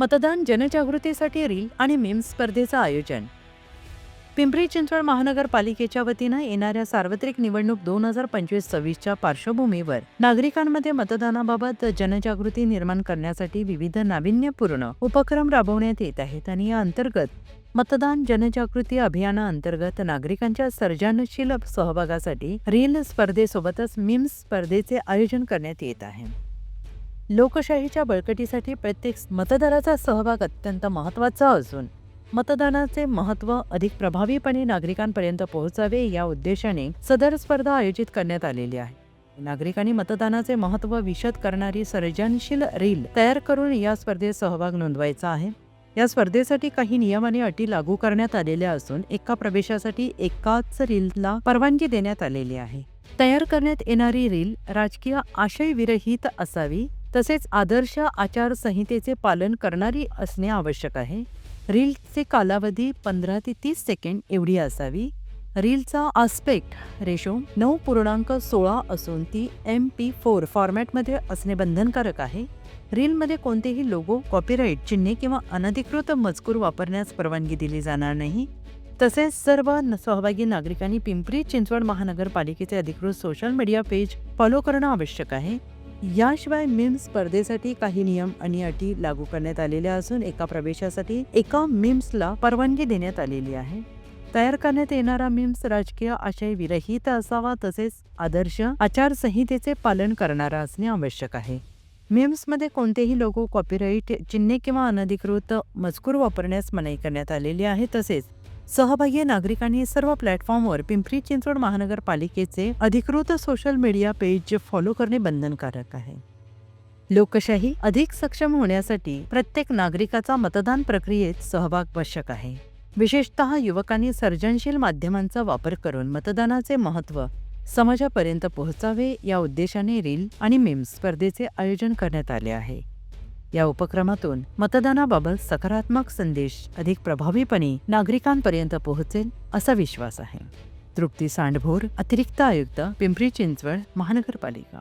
मतदान जनजागृतीसाठी रील आणि मीम स्पर्धेचं आयोजन. पिंपरी चिंचवड महानगरपालिकेच्या वतीनं येणाऱ्या सार्वत्रिक निवडणूक दोन हजार पंचवीस सव्वीसच्या पार्श्वभूमीवर नागरिकांमध्ये मतदानाबाबत जनजागृती निर्माण करण्यासाठी विविध नाविन्यपूर्ण उपक्रम राबवण्यात येत आहेत आणि या अंतर्गत मतदान जनजागृती अभियानाअंतर्गत नागरिकांच्या सर्जनशील सहभागासाठी रील स्पर्धेसोबतच मिम्स स्पर्धेचे आयोजन करण्यात येत आहे. लोकशाहीच्या बळकटीसाठी प्रत्येक मतदाराचा सहभाग अत्यंत महत्त्वाचा असून मतदानाचे महत्त्व अधिक प्रभावीपणे नागरिकांपर्यंत पोहोचावे या उद्देशाने सदर स्पर्धा आयोजित करण्यात आलेली आहे. नागरिकांनी मतदानाचे महत्त्व विशद करणारी सर्जनशील रील तयार करून या स्पर्धेत सहभाग नोंदवायचा आहे. या स्पर्धेसाठी काही नियम आणि अटी लागू करण्यात आलेल्या असून एका प्रवेशासाठी एकाच रीलला परवानगी देण्यात आलेली आहे. तयार करण्यात येणारी रील राजकीय आशयविरहित असावी तसेच आदर्श आचारसंहितेचे पालन करणारी असणे आवश्यक आहे. रीलचे कालावधी पंधरा ते तीस सेकंड एवढी असावी. रीलचा आस्पेक्ट रेशो नऊ पूर्णांक सोळा असून ती एम पी फोर फॉर्मॅटमध्ये असणे बंधनकारक आहे. रीलमध्ये कोणतेही लोगो कॉपीराईट चिन्हे किंवा अनधिकृत मजकूर वापरण्यास परवानगी दिली जाणार नाही. तसेच सर्व सहभागी नागरिकांनी पिंपरी चिंचवड महानगरपालिकेचे अधिकृत सोशल मीडिया पेज फॉलो करणं आवश्यक आहे. याशिवाय मिम स्पर्धेसाठी काही नियम आणि अटी लागू करण्यात आलेल्या असून एका प्रवेशासाठी एका मीम्सला परवानगी देण्यात आलेली आहे. तयार करण्यात येणारा मीम्स राजकीय आशय विरहित असावा तसेच आदर्श आचारसंहितेचे पालन करणारा असणे आवश्यक आहे. मीम्समध्ये कोणतेही लोगो कॉपीराईट चिन्हे किंवा अनधिकृत मजकूर वापरण्यास मनाई करण्यात आलेली आहे तसेच सहभागी नागरिकांनी सर्व प्लॅटफॉर्मवर पिंपरी चिंचवड महानगरपालिकेचे अधिकृत सोशल मीडिया पेज फॉलो करणे बंधनकारक आहे. लोकशाही अधिक सक्षम होण्यासाठी प्रत्येक नागरिकाचा मतदान प्रक्रियेत सहभाग आवश्यक आहे. विशेषतः युवकांनी सर्जनशील माध्यमांचा वापर करून मतदानाचे महत्त्व समाजापर्यंत पोहोचावे या उद्देशाने रील आणि मेम स्पर्धेचे आयोजन करण्यात आले आहे. या उपक्रमातून मतदानाबाबत सकारात्मक संदेश अधिक प्रभावीपणे नागरिकांपर्यंत पोहोचेल असा विश्वास आहे. तृप्ती सांडभोर अतिरिक्त आयुक्त पिंपरी चिंचवड महानगरपालिका.